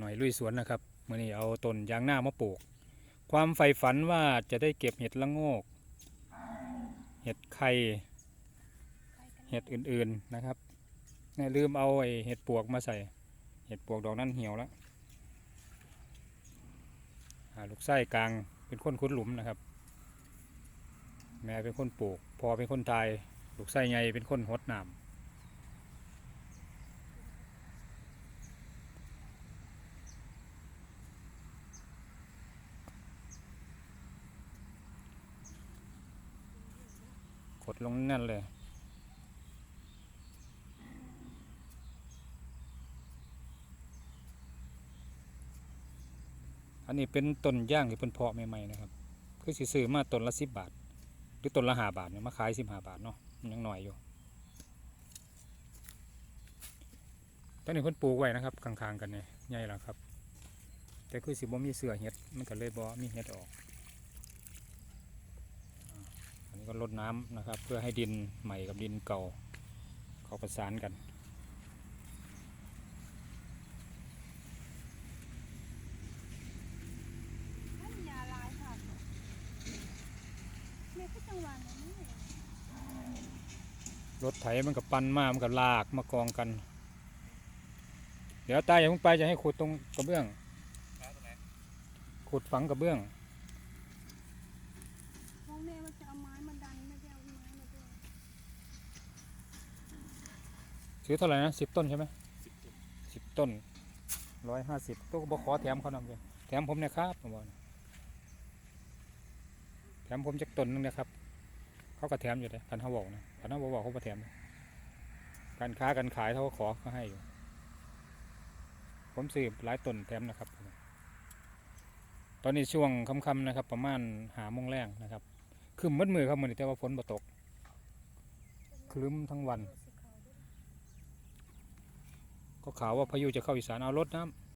หน่อยลุยสวนนะครับเมื่อนี้เอาต้นยางหน้ามาปลูก ความใฝ่ฝันว่าจะได้เก็บเห็ดละโงก เห็ดไข่ เห็ดอื่นๆนะครับนี่ลืมเอาไอเห็ดปวกมาใส่ เห็ดปวกดอกนั้นเหี่ยวแล้วลูกไส้กลางเป็นคนขุดหลุมนะครับ แม่เป็นคนปลูก พอเป็นคนทาย ลูกไส้ใหญ่เป็นคนหดน้ำ ดลงนั่นเลย อันนี้เป็นต้นย่างที่เป็นเพาะใหม่ๆนะครับ คือสิซื้อมาต้นละสิบบาท หรือต้นละห้าบาทเนี่ยมาขายสิบห้าบาทเนาะมันยังหน่อยอยู่ตอนนี้เพิ่นปลูกไว้นะครับข้างๆกันเนี่ยใหญ่แล้วครับ แต่คือสิบ่มีเสือเห็ดมันก็เลยบ่มีเห็ดออก ก็ลดน้ำนะครับ เพื่อให้ดินใหม่กับดินเก่าเขาประสานกันนั่นยาลายค่ะแม่ก็จังหวะนั้นนี่รถไถมันกับปั้นมามันกับลากมากองกัน เดี๋ยวตายอย่าเพิ่งไปจะให้ขุดตรงกระเบื้องขุดฝังกระเบื้องพ่อแม่ว่า จะเอาไม้มาดันไม่ได้เอาไม้มาด้วยซื้อเท่าไหร่นะสิบต้นใช่ไหมสิบต้นร้อยห้าสิบตัวก็บอกขอแถมเขานำเลยแถมผมเนะครับผมบอกนะแถมผมจากต้นหนึงนะครับ เขาก็แถมอยู่เลยกันเขาบอกนะกันเขาบอกเขาก็แถมนะการค้าการขายเขาก็ขอเขาให้อยู่ผมซื้อหลายต้นแถมนะครับ ตอนนี้ช่วงค่ำๆนะครับ ประมาณหาโมงแรงนะครับ คือมืดมือครับมือนแต่ว่าฝนบ่ตก คลึ้มทั้งวัน ก็ข่าวว่าพายุจะเข้าอีสานเอารถน้ำ